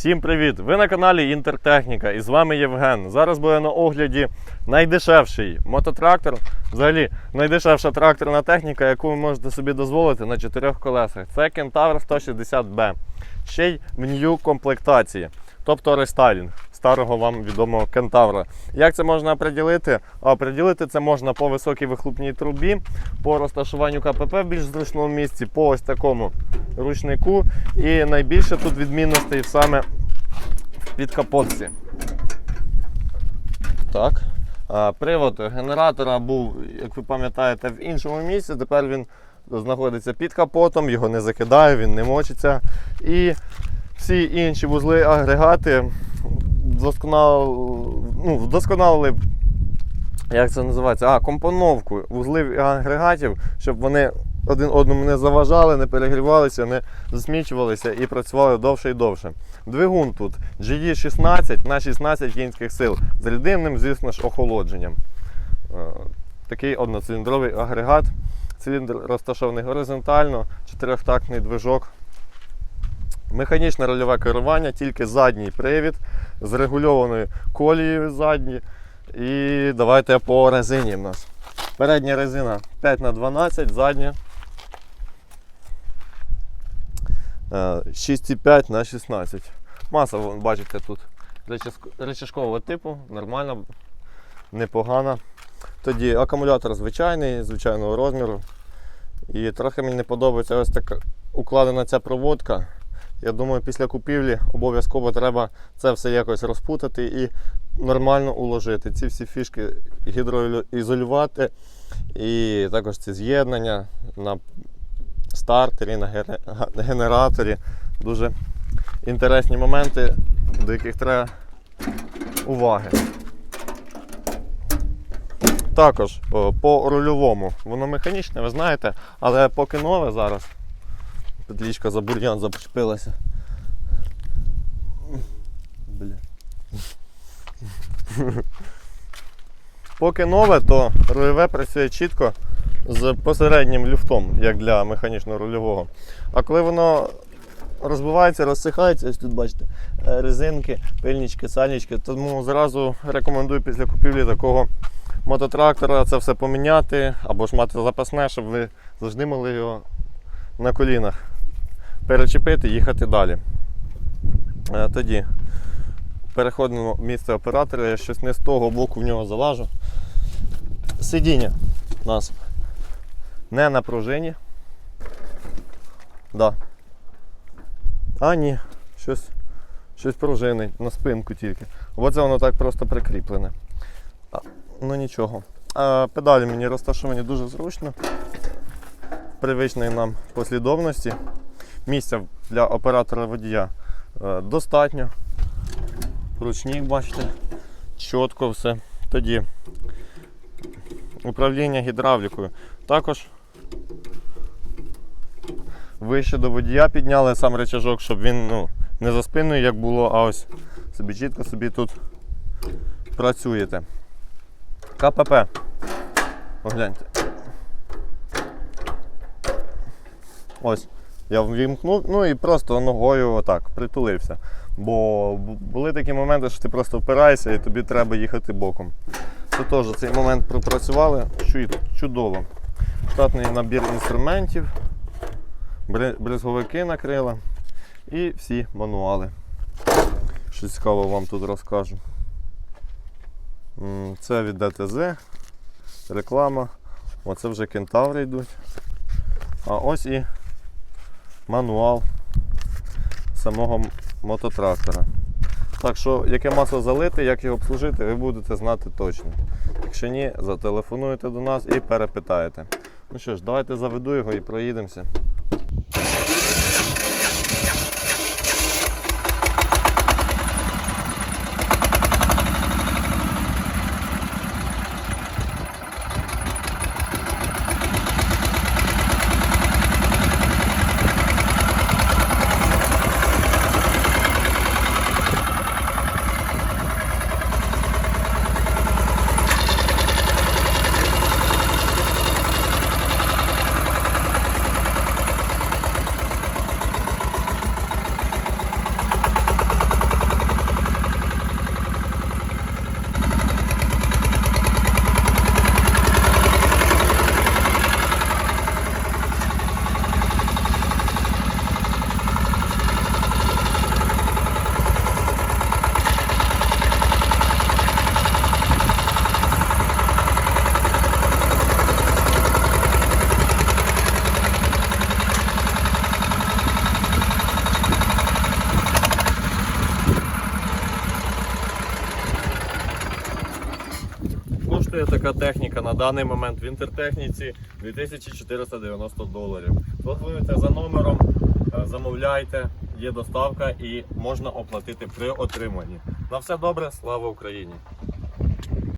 Всім привіт! Ви на каналі Інтертехніка і з вами Євген. Зараз буде на огляді найдешевший мототрактор, взагалі найдешевша тракторна техніка, яку ви можете собі дозволити на чотирьох колесах. Це Кентавр 160B. Ще й в нью комплектації, тобто рестайлінг старого вам відомого кентавра. Як це можна оприділити? Оприділити це можна по високій вихлопній трубі, по розташуванню КПП в більш зручному місці, по ось такому ручнику. І найбільше тут відмінностей саме в підкапотці. Так. Привод генератора був, як ви пам'ятаєте, в іншому місці. Тепер він знаходиться під капотом, його не закидає, він не мочиться. І всі інші вузли агрегати вдосконали, ну, вдосконалили, як це називається, а, компоновку вузлів і агрегатів, щоб вони один одному не заважали, не перегрівалися, не засмічувалися і працювали довше і довше. Двигун тут GD16 на 16 кінських сил з рідинним, звісно ж, охолодженням. Е, Такий одноциліндровий агрегат. Циліндр розташований горизонтально, чотирьохтактний движок. Механічне рольове керування, тільки задній привід з регульованою колією задній. І давайте по резині в нас. Передня резина 5х12, задня е, 6,5 на 16. Маса, бачите, тут речашкового типу, нормальна, непогана. Тоді акумулятор звичайний, звичайного розміру. І трохи мені не подобається ось така укладена ця проводка. Я думаю, після купівлі обов'язково треба це все якось розпутати і нормально уложити. Ці всі фішки гідроізолювати. І також ці з'єднання на стартері, на генераторі. Дуже інтересні моменти, до яких треба уваги. Також по рульовому, воно механічне, ви знаєте, але поки нове зараз. Петлічка за бур'ян зачепилася. Бля. Поки нове, то рульове працює чітко з посереднім люфтом, як для механічного рульового. А коли воно розбивається, розсихається, ось тут бачите, е, резинки, пильнички, сальнички, тому зразу рекомендую після купівлі такого мототрактора це все поміняти або ж мати запасне, щоб ви завжди могли його на колінах перечепити і їхати далі. Е, Тоді переходимо в місце оператора, я щось не з того боку в нього залажу. Сидіння у нас не на пружині. Да. А, ні, щось, щось пружинить, на спинку тільки. Оце воно так просто прикріплене. А, ну нічого. А, педалі мені розташовані дуже зручно. Привичної нам послідовності. Місця для оператора водія е, достатньо. Ручник, бачите, чітко все. Тоді управління гідравлікою. Також вище до водія підняли сам речажок, щоб він ну, не за спиною, як було, а ось собі чітко собі тут працюєте. КПП. Погляньте. Ось. Я ввімкнув, ну і просто ногою отак притулився. Бо були такі моменти, що ти просто впираєшся і тобі треба їхати боком. Це теж цей момент пропрацювали чудово. Штатний набір інструментів, бри- бризговики накрила і всі мануали. Щось цікаво вам тут розкажу. Це від ДТЗ, реклама. Оце вже кентаври йдуть. А ось і мануал самого мототрактора. Так що, яке масло залити, як його обслужити, ви будете знати точно. Якщо ні, зателефонуєте до нас і перепитаєте. Ну що ж, давайте заведу його і проїдемося. Така техніка на даний момент в інтертехніці 2490 доларів. Телефонуйте за номером, е, замовляйте, є доставка і можна оплатити при отриманні. На все добре, слава Україні!